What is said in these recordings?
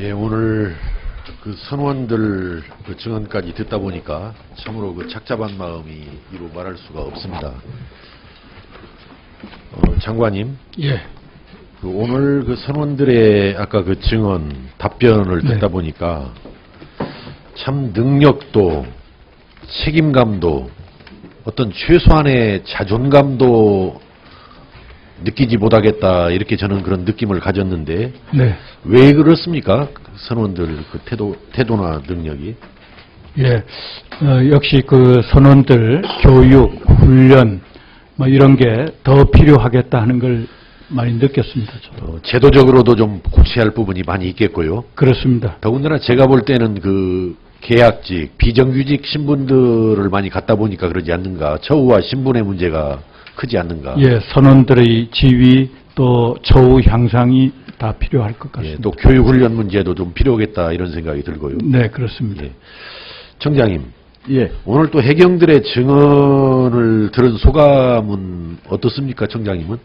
예, 오늘 그 선원들 그 증언까지 듣다 보니까 참으로 그 착잡한 마음이 이루 말할 수가 없습니다. 어, 장관님, 예, 그 오늘 그 선원들의 아까 그 증언 답변을 듣다 네. 보니까 참 능력도 책임감도 어떤 최소한의 자존감도 느끼지 못하겠다 이렇게 저는 그런 느낌을 가졌는데 네, 왜 그렇습니까? 그 선원들 그 태도 태도나 능력이 예. 어, 역시 그 선원들 교육, 훈련 뭐 이런 게 더 필요하겠다 하는 걸 많이 느꼈습니다. 저도. 어, 제도적으로도 좀 고치할 부분이 많이 있겠고요. 그렇습니다. 더군다나 제가 볼 때는 그 계약직, 비정규직 신분들을 많이 갖다 보니까 그러지 않는가. 처우와 신분의 문제가 크지 않는가. 예, 선원들의 지위 또 처우 향상이 다 필요할 것 예, 같습니다. 또 교육 훈련 문제도 좀 필요하겠다 이런 생각이 들고요. 네, 그렇습니다. 예. 청장님, 예, 오늘 또 해경들의 증언을 들은 소감은 어떻습니까, 청장님은?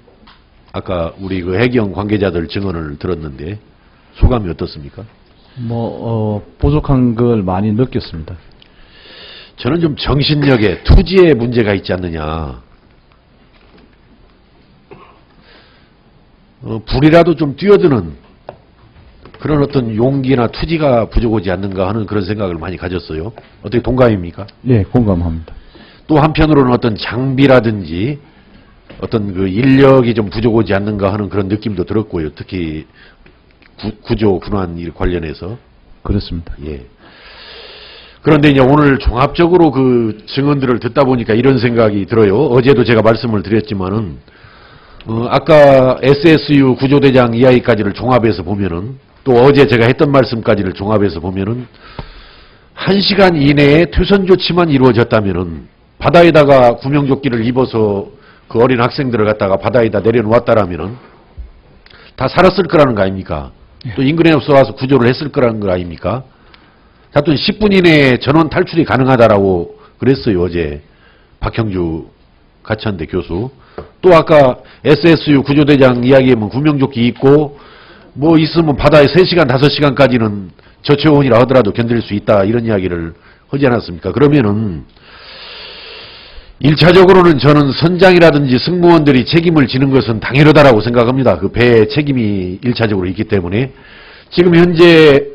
아까 우리 그 해경 관계자들 증언을 들었는데 소감이 어떻습니까? 뭐, 어, 부족한 걸 많이 느꼈습니다. 저는 좀 정신력에 투지에 문제가 있지 않느냐. 어, 불이라도 좀 뛰어드는 그런 어떤 용기나 투지가 부족하지 않는가 하는 그런 생각을 많이 가졌어요. 어떻게 동감입니까? 예, 공감합니다. 또 한편으로는 어떤 장비라든지 어떤 그 인력이 좀 부족하지 않는가 하는 그런 느낌도 들었고요. 특히 구, 구조 군환 일 관련해서. 그렇습니다. 예. 그런데 이제 오늘 종합적으로 그 증언들을 듣다 보니까 이런 생각이 들어요. 어제도 제가 말씀을 드렸지만은, 어, 아까 SSU 구조대장 이야기까지를 종합해서 보면은, 또 어제 제가 했던 말씀까지를 종합해서 보면은, 한 시간 이내에 퇴선 조치만 이루어졌다면은, 바다에다가 구명조끼를 입어서 그 어린 학생들을 갖다가 바다에다 내려놓았다라면은, 다 살았을 거라는 거 아닙니까? 또 인근에 없어 와서 구조를 했을 거라는 거 아닙니까? 하여튼 10분 이내에 전원 탈출이 가능하다라고 그랬어요, 어제. 박형주 가천대 교수. 또 아까 SSU 구조대장 이야기하면 구명조끼 입고 뭐 있으면 바다에 3시간, 5시간까지는 저체온이라 하더라도 견딜 수 있다. 이런 이야기를 하지 않았습니까? 그러면은 1차적으로는 저는 선장이라든지 승무원들이 책임을 지는 것은 당연하다라고 생각합니다. 그 배에 책임이 1차적으로 있기 때문에. 지금 현재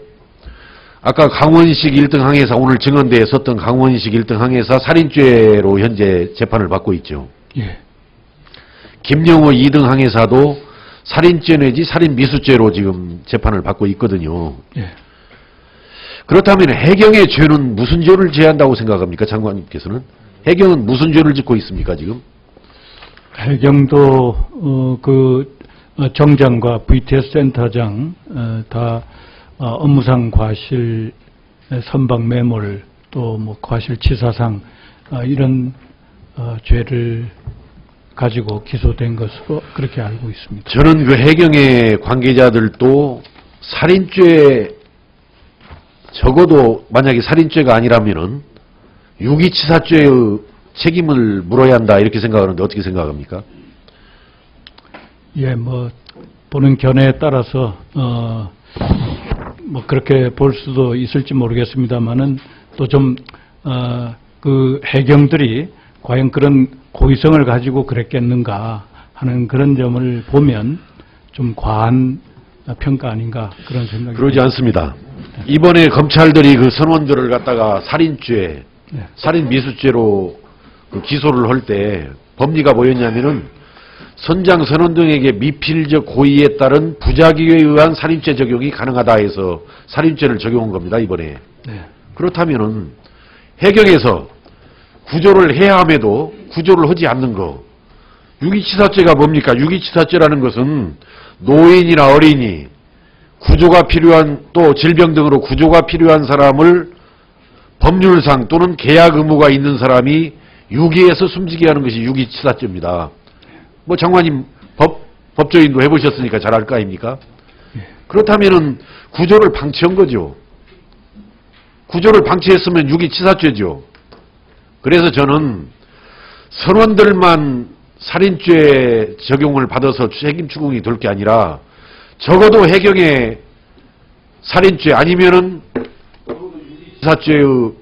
아까 강원식 1등 항해사 오늘 증언대에 섰던 강원식 1등 항해사 살인죄로 현재 재판을 받고 있죠. 예, 김영호 2등 항해사도 살인죄 내지 살인 미수죄로 지금 재판을 받고 있거든요. 예. 그렇다면 해경의 죄는 무슨 죄를 제한다고 생각합니까, 장관님께서는? 해경은 무슨 죄를 짓고 있습니까, 지금? 해경도 어, 그 어, 정장과 VTS 센터장 어, 다 어, 업무상 과실 에, 선박 매몰 또 뭐 과실치사상 어, 이런 어, 죄를 가지고 기소된 것으로 그렇게 알고 있습니다. 저는 그 해경의 관계자들도 살인죄 적어도 만약에 살인죄가 아니라면은 유기치사죄의 책임을 물어야 한다 이렇게 생각하는데 어떻게 생각합니까? 예, 뭐 보는 견해에 따라서 어, 뭐 그렇게 볼 수도 있을지 모르겠습니다만은 또좀 어, 그 해경들이 과연 그런 고의성을 가지고 그랬겠는가 하는 그런 점을 보면 좀 과한 평가 아닌가 그런 생각이 그러지 않습니다. 이번에 검찰들이 그 선원들을 갖다가 살인죄, 네. 살인 미수죄로 그 기소를 할 때 법리가 뭐였냐면은 선장 선원 등에게 미필적 고의에 따른 부작위에 의한 살인죄 적용이 가능하다 해서 살인죄를 적용한 겁니다, 이번에. 네. 그렇다면은 해경에서 구조를 해야 함에도 구조를 하지 않는 거. 유기치사죄가 뭡니까? 유기치사죄라는 것은 노인이나 어린이, 구조가 필요한 또 질병 등으로 구조가 필요한 사람을 법률상 또는 계약 의무가 있는 사람이 유기에서 숨지게 하는 것이 유기치사죄입니다. 뭐 장관님 법 법조인도 해보셨으니까 잘 알 거 아닙니까? 그렇다면은 구조를 방치한 거죠. 구조를 방치했으면 유기치사죄죠. 그래서 저는 선원들만 살인죄 적용을 받아서 책임 추궁이 될 게 아니라 적어도 해경의 살인죄 아니면은 사죄의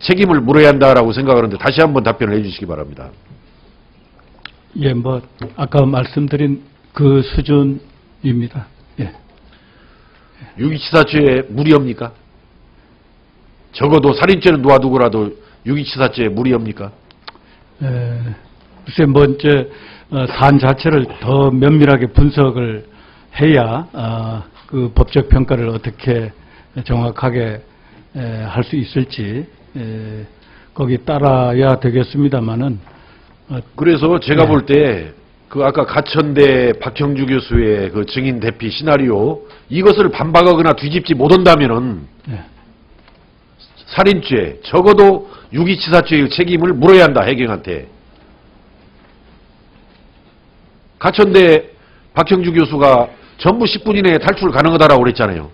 책임을 물어야 한다라고 생각하는데 다시 한번 답변을 해주시기 바랍니다. 예, 뭐 아까 말씀드린 그 수준입니다. 예. 유기치사죄에 무리합니까? 적어도 살인죄는 놓아두고라도 유기치사죄에 무리합니까? 에, 글쎄, 뭐, 이제, 어, 사안 자체를 더 면밀하게 분석을 해야, 아, 그 법적 평가를 어떻게 정확하게 할 수 있을지, 에, 거기 따라야 되겠습니다만은, 어, 그래서 제가 네. 볼때 그 아까 가천대 박형주 교수의 그 증인 대피 시나리오 이것을 반박하거나 뒤집지 못한다면은 예. 살인죄 적어도 유기치사죄의 책임을 물어야 한다 해경한테 가천대 박형주 교수가 전부 10분 이내에 탈출 가능하다라고 그랬잖아요.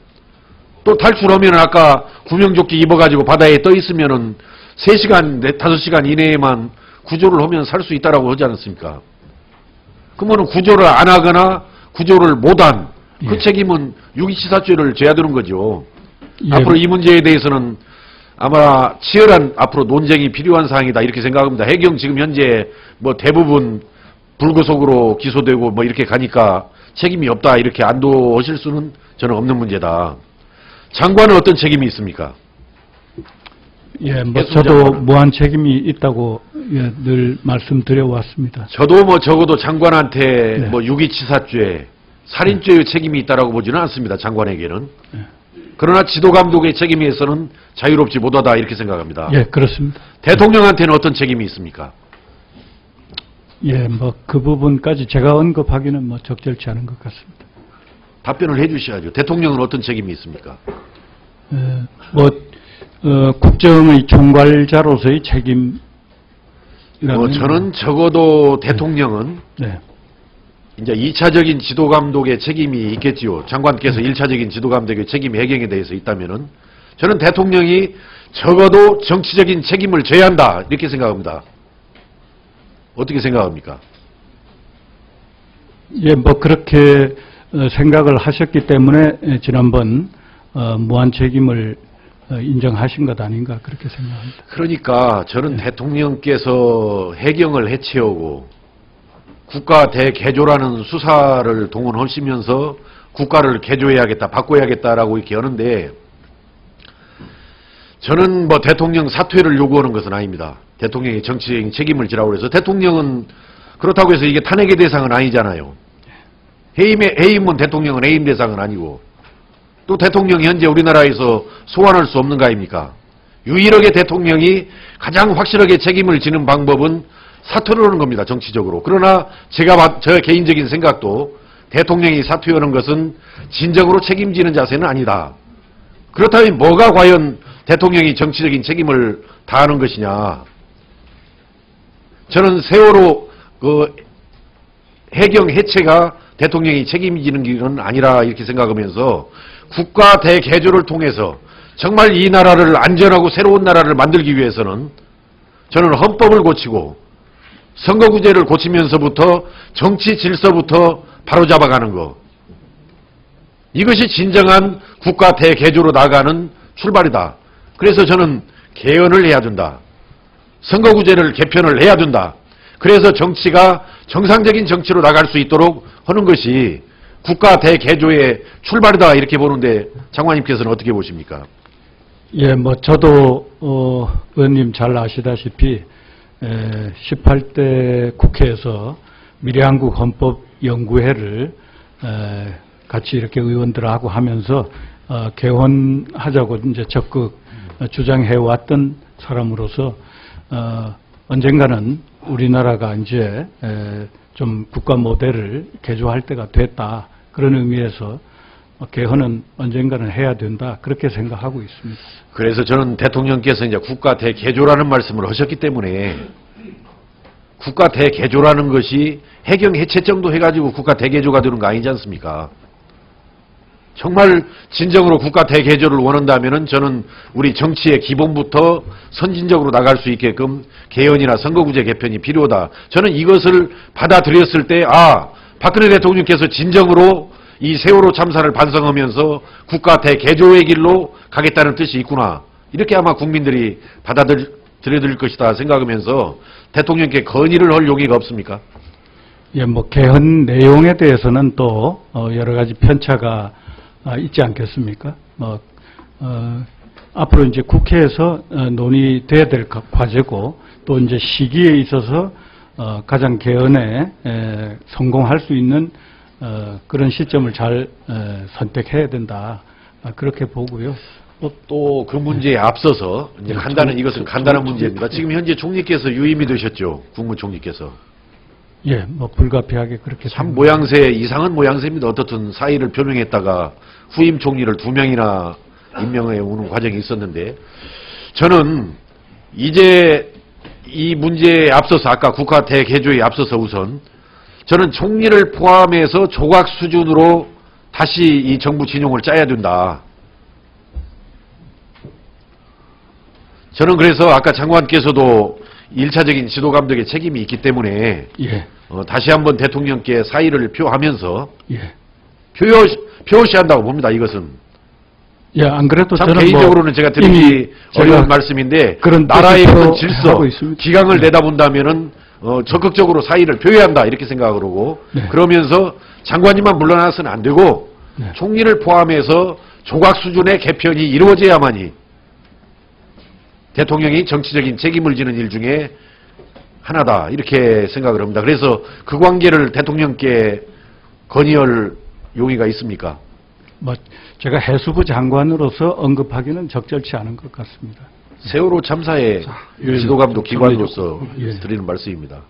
또 탈출하면 아까 구명조끼 입어가지고 바다에 떠 있으면은 3시간, 5시간 이내에만 구조를 하면 살 수 있다라고 하지 않았습니까? 그러면 구조를 안 하거나 구조를 못한 그 예. 책임은 유기치사죄를 져야 되는 거죠. 예, 앞으로 이 문제에 대해서는 아마 치열한 앞으로 논쟁이 필요한 사항이다 이렇게 생각합니다. 해경 지금 현재 뭐 대부분 불구속으로 기소되고 뭐 이렇게 가니까 책임이 없다 이렇게 안도하실 수는 저는 없는 문제다. 장관은 어떤 책임이 있습니까? 예, 뭐, 계속 저도. 무한 책임이 있다고 예, 늘 말씀드려 왔습니다. 저도 뭐 적어도 장관한테 네. 뭐 유기치사죄, 살인죄의 책임이 있다라고 보지는 않습니다. 장관에게는. 네. 그러나 지도 감독의 책임에서는 자유롭지 못하다 이렇게 생각합니다. 예, 그렇습니다. 대통령한테는 어떤 책임이 있습니까? 예, 뭐, 그 부분까지 제가 언급하기는 뭐 적절치 않은 것 같습니다. 답변을 해주셔야죠. 대통령은 어떤 책임이 있습니까? 에, 뭐, 어, 국정의 총괄자로서의 책임. 뭐 저는 적어도 대통령은 네, 이제 2차적인 지도 감독의 책임이 있겠지요. 장관께서 1차적인 지도 감독의 책임이 해경에 대해서 있다면은 저는 대통령이 적어도 정치적인 책임을 져야 한다 이렇게 생각합니다. 어떻게 생각합니까? 예, 뭐 그렇게 어, 생각을 하셨기 때문에 에, 지난번 어, 무한 책임을 어, 인정하신 것 아닌가 그렇게 생각합니다. 그러니까 저는 대통령께서 해경을 해체하고 국가 대개조라는 수사를 동원하시면서 국가를 개조해야겠다, 바꿔야겠다라고 이렇게 하는데 저는 뭐 대통령 사퇴를 요구하는 것은 아닙니다. 대통령이 정치적인 책임을 지라고 해서 대통령은 그렇다고 해서 이게 탄핵의 대상은 아니잖아요. 해임의, 해임은 대통령은 해임 대상은 아니고 또 대통령이 현재 우리나라에서 소환할 수 없는 거 아닙니까? 유일하게 대통령이 가장 확실하게 책임을 지는 방법은 사퇴를 하는 겁니다. 정치적으로. 그러나 제가 봐- 저 개인적인 생각도 대통령이 사퇴하는 것은 진정으로 책임지는 자세는 아니다. 그렇다면 뭐가 과연 대통령이 정치적인 책임을 다하는 것이냐? 저는 세월호 그 해경 해체가 대통령이 책임지는 길은 아니라 이렇게 생각하면서 국가 대개조를 통해서 정말 이 나라를 안전하고 새로운 나라를 만들기 위해서는 저는 헌법을 고치고 선거구제를 고치면서부터 정치 질서부터 바로잡아가는 것. 이것이 진정한 국가 대개조로 나가는 출발이다. 그래서 저는 개헌을 해야 된다. 선거구제를 개편을 해야 된다. 그래서 정치가 정상적인 정치로 나갈 수 있도록 하는 것이 국가 대개조의 출발이다 이렇게 보는데 장관님께서는 어떻게 보십니까? 예, 뭐 저도 어, 의원님 잘 아시다시피 에, 18대 국회에서 미래한국 헌법 연구회를 에, 같이 이렇게 의원들하고 하면서 어, 개헌하자고 이제 적극 어, 주장해 왔던 사람으로서 어, 언젠가는 우리나라가 이제 에, 좀 국가 모델을 개조할 때가 됐다 그런 의미에서 어, 개헌은 언젠가는 해야 된다 그렇게 생각하고 있습니다. 그래서 저는 대통령께서 이제 국가 대개조라는 말씀을 하셨기 때문에 국가 대개조라는 것이 해경 해체 정도 해가지고 국가 대개조가 되는 거 아니지 않습니까? 정말 진정으로 국가 대개조를 원한다면은 저는 우리 정치의 기본부터 선진적으로 나갈 수 있게끔 개헌이나 선거구제 개편이 필요하다. 저는 이것을 받아들였을 때, 아, 박근혜 대통령께서 진정으로 이 세월호 참사를 반성하면서 국가 대개조의 길로 가겠다는 뜻이 있구나. 이렇게 아마 국민들이 받아들여질 것이다 생각하면서 대통령께 건의를 할 용의가 없습니까? 예, 뭐 개헌 내용에 대해서는 또 어, 여러 가지 편차가 아, 있지 않겠습니까? 뭐 어, 앞으로 이제 국회에서 어, 논의돼야 될 과- 과제고 또 이제 시기에 있어서 어, 가장 개헌에 에, 성공할 수 있는 어, 그런 시점을 잘 에, 선택해야 된다. 아, 그렇게 보고요. 또그 문제에 앞서서 이제 네, 간단한 총- 이것은 총- 간단한 총- 문제입니다. 지금 현재 총리께서 유임이 되셨죠. 국무총리께서. 예, 뭐 불가피하게 그렇게 참된 모양새 이상한 모양새입니다. 어떻든 사의를 표명했다가 후임 총리를 두 명이나 임명해 오는 과정이 있었는데 저는 이제 이 문제에 앞서서 아까 국가 대개조에 앞서서 우선 저는 총리를 포함해서 조각 수준으로 다시 이 정부 진용을 짜야 된다. 저는 그래서 아까 장관께서도 일차적인 지도 감독의 책임이 있기 때문에 예, 어, 다시 한번 대통령께 사의를 표하면서 예. 표시, 표시한다고 봅니다. 이것은 예, 안 그래도 참 저는 개인적으로는 뭐 제가 드리기 어려운 말씀인데 그런 나라의 표하고 질서. 기강을 네. 내다본다면은 어, 적극적으로 사의를 표해한다 이렇게 생각을 하고 네. 그러면서 장관님만 물러나서는 안 되고 네. 총리를 포함해서 조각 수준의 개편이 이루어져야만이 대통령이 정치적인 책임을 지는 일 중에 하나다 이렇게 생각을 합니다. 그래서 그 관계를 대통령께 건의할 용의가 있습니까? 뭐 제가 해수부 장관으로서 언급하기는 적절치 않은 것 같습니다. 세월호 참사의 지도감독 기관으로서 예. 드리는 말씀입니다.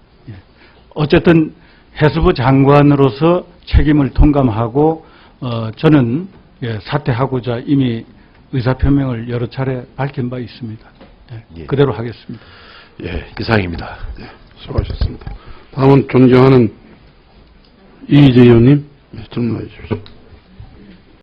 어쨌든 해수부 장관으로서 책임을 통감하고 어, 저는 예, 사퇴하고자 이미 의사표명을 여러 차례 밝힌 바 있습니다. 예, 예. 그대로 하겠습니다. 예, 이상입니다. 수고하셨습니다. 다음은 존경하는 이희재 의원님 네, 질문해 주십시오.